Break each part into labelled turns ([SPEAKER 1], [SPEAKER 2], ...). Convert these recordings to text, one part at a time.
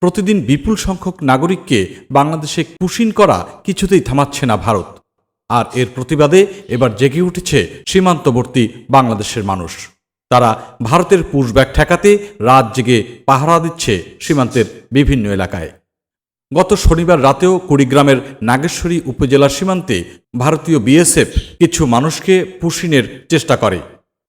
[SPEAKER 1] প্রতিদিন বিপুল সংখ্যক নাগরিককে বাংলাদেশে কুশিন করা কিছুতেই থামাচ্ছে না ভারত। আর এর প্রতিবাদে এবার জেগে উঠেছে সীমান্তবর্তী বাংলাদেশের মানুষ। তারা ভারতের পুশব্যাক ঠেকাতে রাত জেগে পাহারা দিচ্ছে সীমান্তের বিভিন্ন এলাকায়। গত শনিবার রাতেও কুড়িগ্রামের নাগেশ্বরী উপজেলার সীমান্তে ভারতীয় বিএসএফ কিছু মানুষকে পুশিনের চেষ্টা করে।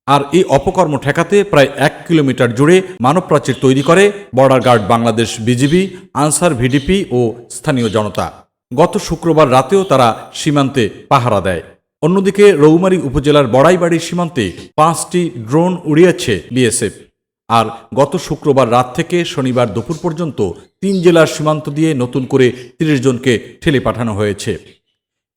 [SPEAKER 1] আর এই অপকর্ম ঠেকাতে প্রায় এক কিলোমিটার জুড়ে মানবপ্রাচীর তৈরি করে border guard Bangladesh BGB, Ansar VDP ও স্থানীয় জনতা। গত শুক্রবার রাতেও তারা সীমান্তে পাহারা দেয়। অন্যদিকে রৌমারী উপজেলার বড়াইবাড়ি সীমান্তে পাঁচটি ড্রোন উড়িয়েছে বিএসএফ। আর গত শুক্রবার রাত থেকে শনিবার দুপুর পর্যন্ত তিন জেলার সীমান্ত দিয়ে নতুন করে তিরিশ জনকে ঠেলে পাঠানো হয়েছে।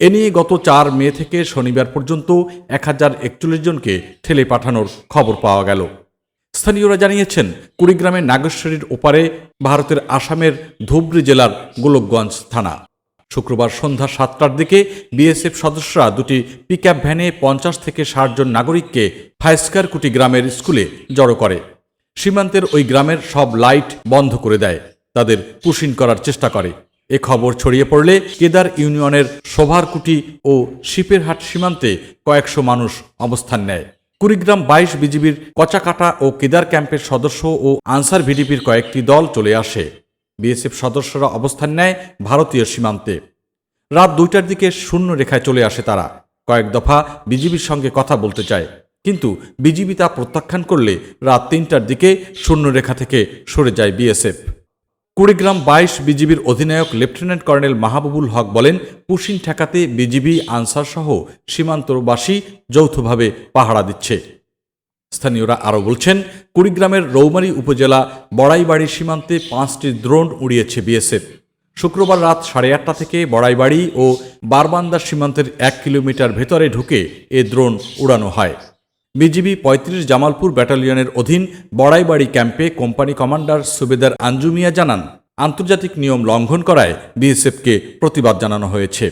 [SPEAKER 1] এ নিয়ে গত চার মে থেকে শনিবার পর্যন্ত এক হাজার একচল্লিশ জনকে ঠেলে পাঠানোর খবর পাওয়া গেল। স্থানীয়রা জানিয়েছেন, কুড়িগ্রামের নাগেশ্বরীর ওপারে ভারতের আসামের ধুবড়ী জেলার গোলকগঞ্জ থানা। শুক্রবার সন্ধ্যা সাতটার দিকে বিএসএফ সদস্যরা দুটি পিকআপ ভ্যানে পঞ্চাশ থেকে ষাট জন নাগরিককে ফাইস্কারকুটি গ্রামের স্কুলে জড়ো করে। সীমান্তের ওই গ্রামের সব লাইট বন্ধ করে দেয়। তাদের পুশিন করার চেষ্টা করে। এ খবর ছড়িয়ে পড়লে কেদার ইউনিয়নের শোভারকুটি ও শিপেরহাট সীমান্তে কয়েকশো মানুষ অবস্থান নেয়। কুড়িগ্রাম বাইশ বিজিবির কচাকাটা ও কেদার ক্যাম্পের সদস্য ও আনসার ভিডিপির কয়েকটি দল চলে আসে। বিএসএফ সদস্যরা অবস্থান নেয় ভারতীয় সীমান্তে। রাত দুইটার দিকে শূন্য রেখায় চলে আসে তারা। কয়েক দফা বিজিবির সঙ্গে কথা বলতে চায়। কিন্তু বিজিবি তা প্রত্যাখ্যান করলে রাত তিনটার দিকে শূন্য রেখা থেকে সরে যায় বিএসএফ। কুড়িগ্রাম বাইশ বিজিবির অধিনায়ক লেফটেন্যান্ট কর্নেল মাহবুবুল হক বলেন, পুশিন ঠেকাতে বিজিবি আনসার সহ সীমান্তবাসী যৌথভাবে পাহারা দিচ্ছে। স্থানীয়রা আরও বলছেন, কুড়িগ্রামের রৌমারী উপজেলা বড়াইবাড়ি সীমান্তে পাঁচটি ড্রোন উড়িয়েছে বিএসএফ। শুক্রবার রাত সাড়ে আটটা থেকে বড়াইবাড়ি ও বারবান্দা সীমান্তের এক কিলোমিটার ভেতরে ঢুকে এ ড্রোন উড়ানো হয়। বিজিবি পঁয়ত্রিশ জামালপুর ব্যাটালিয়নের অধীন বড়াইবাড়ি ক্যাম্পে কোম্পানি কমান্ডার সুবেদার আঞ্জুমিয়া জানান, আন্তর্জাতিক নিয়ম লঙ্ঘন করায় বিএসএফকে প্রতিবাদ জানানো হয়েছে।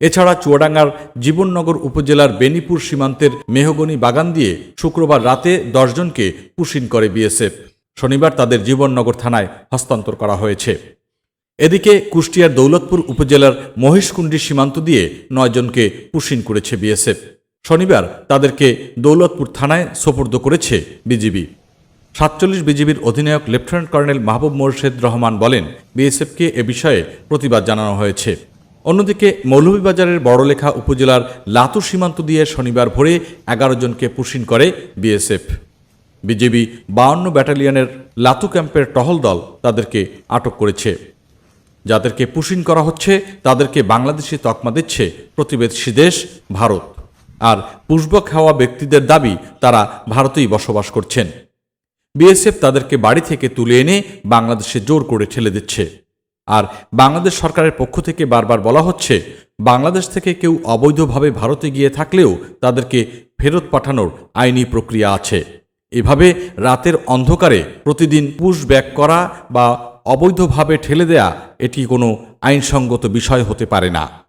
[SPEAKER 1] এছাড়া চুয়াডাঙ্গার জীবননগর উপজেলার বেনিপুর সীমান্তের মেহগনি বাগান দিয়ে শুক্রবার রাতে দশজনকে পুশিন করে বিএসএফ। শনিবার তাদের জীবননগর থানায় হস্তান্তর করা হয়েছে। এদিকে কুষ্টিয়ার দৌলতপুর উপজেলার মহেশকুণ্ডী সীমান্ত দিয়ে নয়জনকে পুশিন করেছে বিএসএফ। শনিবার তাদেরকে দৌলতপুর থানায় সোপর্দ করেছে বিজিবি। সাতচল্লিশ বিজিবির অধিনায়ক লেফটেন্যান্ট কর্নেল মাহবুব মোর্শেদ রহমান বলেন, বিএসএফকে এ বিষয়ে প্রতিবাদ জানানো হয়েছে। অন্যদিকে মৌলভীবাজারের বড়লেখা উপজেলার লাতু সীমান্ত দিয়ে শনিবার ভোরে এগারো জনকে পুশিন করে বিএসএফ। বিজেপি বাউন্ন ব্যাটালিয়নের লাতু ক্যাম্পের টহল দল তাদেরকে আটক করেছে। যাদেরকে পুশিন করা হচ্ছে, তাদেরকে বাংলাদেশে তকমা দিচ্ছে প্রতিবেশী দেশ ভারত। আর পুষ্বক খাওয়া ব্যক্তিদের দাবি তারা ভারতেই বসবাস করছেন। বিএসএফ তাদেরকে বাড়ি থেকে তুলে এনে বাংলাদেশে জোর করে ঠেলে দিচ্ছে। আর বাংলাদেশ সরকারের পক্ষ থেকে বারবার বলা হচ্ছে, বাংলাদেশ থেকে কেউ অবৈধভাবে ভারতে গিয়ে থাকলেও তাদেরকে ফেরত পাঠানোর আইনি প্রক্রিয়া আছে। এভাবে রাতের অন্ধকারে প্রতিদিন পুশ ব্যাক করা বা অবৈধভাবে ঠেলে দেয়া, এটি কোনো আইনসঙ্গত বিষয় হতে পারে না।